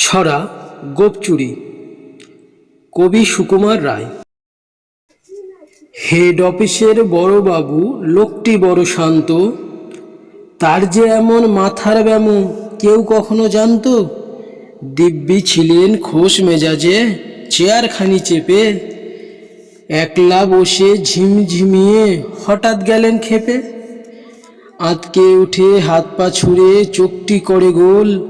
ছড়া, গোপচুরি। কবি সুকুমার রায়। হেড অফিসের বড়বাবু লোকটি বড় শান্ত। তার যে এমন মাথার ব্যামো কেউ কখনো জানতো? দিব্যি ছিলেন খোশ মেজাজে, চেয়ারখানি চেপে। একলা বসে ঝিমঝিমিয়ে হঠাৎ গেলেন খেপে। আঁতকে উঠে হাত পা ছুঁড়ে চোখটি করে গোল।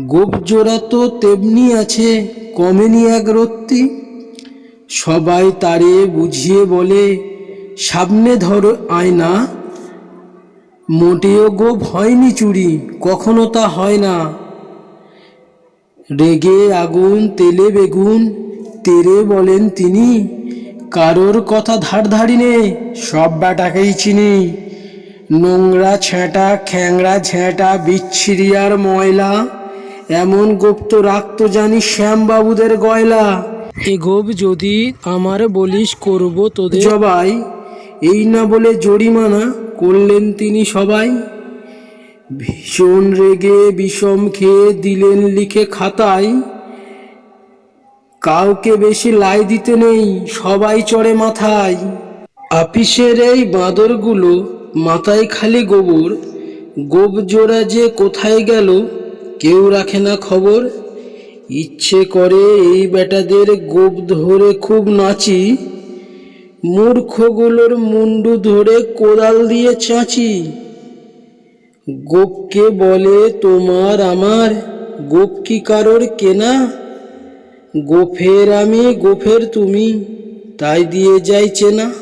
গোপ জোড়া তো তেমনি আছে কমেনি এক রত্তি? সবাই তারে বুঝিয়ে বলে, সামনে ধরো আয়না। মোটেও গোপ হয়নি চুরি, কখনো তা হয় না। রেগে আগুন, তেলে বেগুন, তেরে বলেন তিনি, কারোর কথা ধার ধারি নে, সব ব্যাটাকেই চিনি। নোংরা ছেঁটা, খ্যাংরা ঝ্যাঁটা বিচ্ছিরি আর ময়লা। এমন গুপ্ত রাখতো জানি শ্যামবাবুদের গয়লা। এ গোপ যদি আমার বলিস করব তোদের। সবাই এই না বলে জরিমানা করলেন তিনি সবাই। ভীষণ রেগে বিষম খেয়ে দিলেন লিখে খাতায়। কাউকে বেশি লাই দিতে নেই সবাই চড়ে মাথায়। আপিসের এই বাঁদরগুলো মাথায় খালি গোবর গোপ জোড়া যে কোথায় গেল কেউ রাখে না খবর। ইচ্ছে করে এই বেটাদের গোপ ধরে খুব নাচি। মূর্খগুলোর মুন্ডু ধরে কোদাল দিয়ে চাঁচি। গোপকে বলে, তোমার আমার গোপ কি কারোর কেনা? গোফের আমি গোফের তুমি, তাই দিয়ে যাই চেনা।